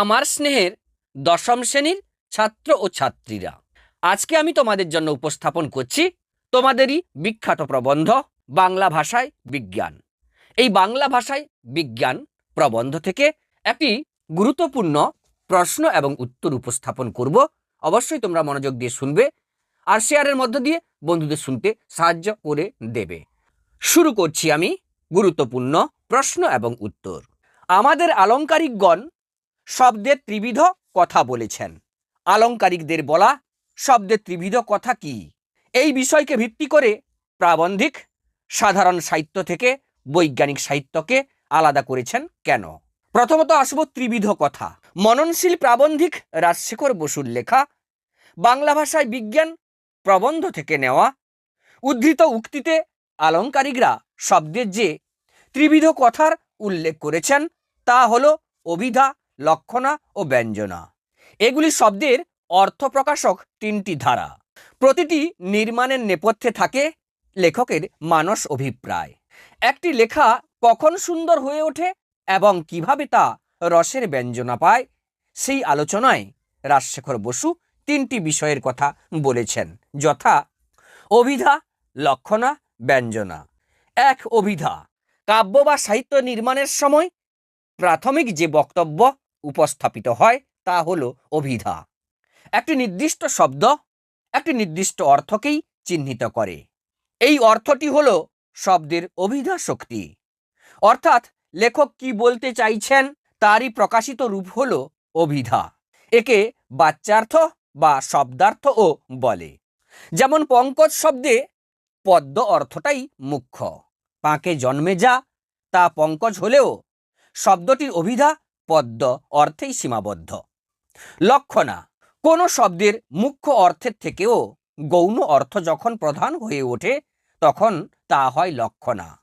আমার স্নেহের দশম শ্রেণির ছাত্র ও ছাত্রীরা। আজকে আমি তোমাদের জন্য উপস্থাপন করছি তোমাদেরই বিখ্যাত প্রবন্ধ, বাংলা ভাষায় বিজ্ঞান। এই বাংলা ভাষায় বিজ্ঞান প্রবন্ধ থেকে একটি গুরুত্বপূর্ণ প্রশ্ন এবং উত্তর উপস্থাপন করব। অবশ্যই তোমরা মনোযোগ দিয়ে শুনবে আর শেয়ারের মধ্য দিয়ে বন্ধুদের শুনতে সাহায্য করে দেবে। শুরু করছি আমি গুরুত্বপূর্ণ প্রশ্ন এবং উত্তর। আমাদের আলংকারিকগণ শব্দের ত্রিবিধ কথা বলেছেন। আলংকারিকদের বলা শব্দের ত্রিবিধ কথা কি? এই বিষয়কে ভিত্তি করে প্রাবন্ধিক সাধারণ সাহিত্য থেকে বৈজ্ঞানিক সাহিত্যকে আলাদা করেছেন কেন? প্রথমত আসব ত্রিবিধ কথা। মননশীল প্রাবন্ধিক রাজশেখর বসুর লেখা বাংলা ভাষায় বিজ্ঞান প্রবন্ধ থেকে নেওয়া উদ্ধৃত উক্তিতে আলংকারিকরা শব্দের যে ত্রিবিধ কথার উল্লেখ করেছেন তা হল অভিধা লক্ষণা ও ব্যঞ্জনা। এগুলি শব্দের অর্থ প্রকাশক তিনটি ধারা। প্রতিটি নির্মাণের নেপথ্যে থাকে লেখকের মানস অভিপ্রায়। একটি লেখা কখন সুন্দর হয়ে ওঠে এবং কীভাবে তা রসের ব্যঞ্জনা পায়, সেই আলোচনায় রাজশেখর বসু তিনটি বিষয়ের কথা বলেছেন, যথা অভিধা, লক্ষণা, ব্যঞ্জনা। এক অভিধা, কাব্য বা সাহিত্য নির্মাণের সময় প্রাথমিক যে বক্তব্য উপস্থাপিত হয়, তা হলো অভিধা। একটি নির্দিষ্ট শব্দ, একটি নির্দিষ্ট অর্থকেই চিহ্নিত করে। এই অর্থটি হল শব্দের অভিধা শক্তি। অর্থাৎ লেখক কি বলতে চাইছেন, তারই প্রকাশিত রূপ হল অভিধা। একে বাচ্যার্থ বা শব্দার্থও বলে। যেমন পঙ্কজ শব্দে পদ্ম অর্থটাই মুখ্য। পাঁকে জন্মে যা, তা পঙ্কজ হলেও শব্দটির অভিধা পদ্ম অর্থেই সীমাবদ্ধ। লক্ষণা, কোনো শব্দের মুখ্য অর্থের থেকেও গৌণ অর্থ যখন প্রধান হয়ে ওঠে, তখন তা হয় লক্ষণা।